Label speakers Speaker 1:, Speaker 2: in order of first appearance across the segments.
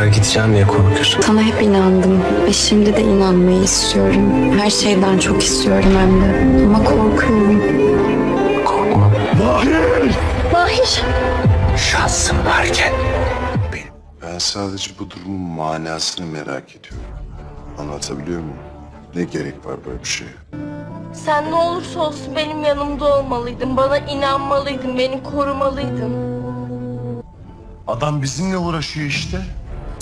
Speaker 1: tekrar gideceğim diye korkuyorsun.
Speaker 2: Sana hep inandım ve şimdi de inanmayı istiyorum. Her şeyden çok istiyorum hem de. Ama korkuyorum.
Speaker 1: Korkma.
Speaker 2: Mahir!
Speaker 1: Şansın varken.
Speaker 3: Ben sadece bu durumun manasını merak ediyorum. Anlatabiliyor muyum? Ne gerek var böyle bir şeye?
Speaker 4: Sen ne olursa olsun benim yanımda olmalıydın. Bana inanmalıydın, beni korumalıydın.
Speaker 3: Adam bizimle uğraşıyor işte.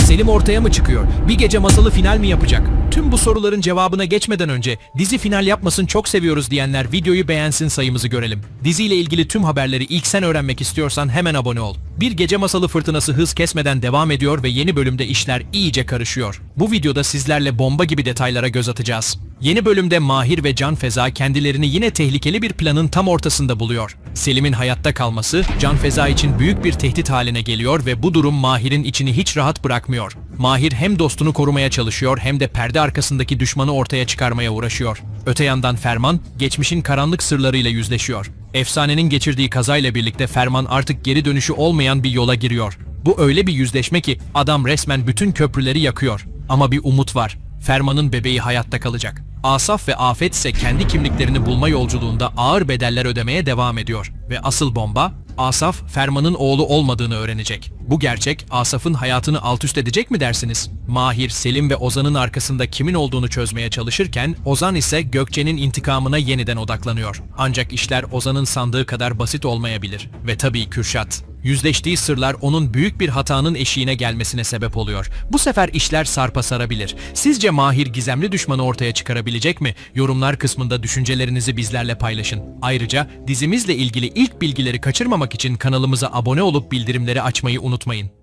Speaker 5: Selim ortaya mı çıkıyor? Bir gece masalı final mi yapacak? Tüm bu soruların cevabına geçmeden önce dizi final yapmasın çok seviyoruz diyenler videoyu beğensin sayımızı görelim. Diziyle ilgili tüm haberleri ilk sen öğrenmek istiyorsan hemen abone ol. Bir gece masalı fırtınası hız kesmeden devam ediyor ve yeni bölümde işler iyice karışıyor. Bu videoda sizlerle bomba gibi detaylara göz atacağız. Yeni bölümde Mahir ve Can Feza kendilerini yine tehlikeli bir planın tam ortasında buluyor. Selim'in hayatta kalması Can Feza için büyük bir tehdit haline geliyor ve bu durum Mahir'in içini hiç rahat bırakmıyor. Mahir hem dostunu korumaya çalışıyor hem de perde arkasındaki düşmanı ortaya çıkarmaya uğraşıyor. Öte yandan Ferman, geçmişin karanlık sırlarıyla yüzleşiyor. Efsanenin geçirdiği kazayla birlikte Ferman artık geri dönüşü olmayan bir yola giriyor. Bu öyle bir yüzleşme ki adam resmen bütün köprüleri yakıyor. Ama bir umut var. Ferman'ın bebeği hayatta kalacak. Asaf ve Afet ise kendi kimliklerini bulma yolculuğunda ağır bedeller ödemeye devam ediyor. Ve asıl bomba, Asaf, Ferman'ın oğlu olmadığını öğrenecek. Bu gerçek, Asaf'ın hayatını alt üst edecek mi dersiniz? Mahir, Selim ve Ozan'ın arkasında kimin olduğunu çözmeye çalışırken, Ozan ise Gökçe'nin intikamına yeniden odaklanıyor. Ancak işler Ozan'ın sandığı kadar basit olmayabilir. Ve tabii Kürşat. Yüzleştiği sırlar onun büyük bir hatanın eşiğine gelmesine sebep oluyor. Bu sefer işler sarpa sarabilir. Sizce Mahir gizemli düşmanı ortaya çıkarabilecek mi? Yorumlar kısmında düşüncelerinizi bizlerle paylaşın. Ayrıca dizimizle ilgili ilk bilgileri kaçırmamak için kanalımıza abone olup bildirimleri açmayı unutmayın.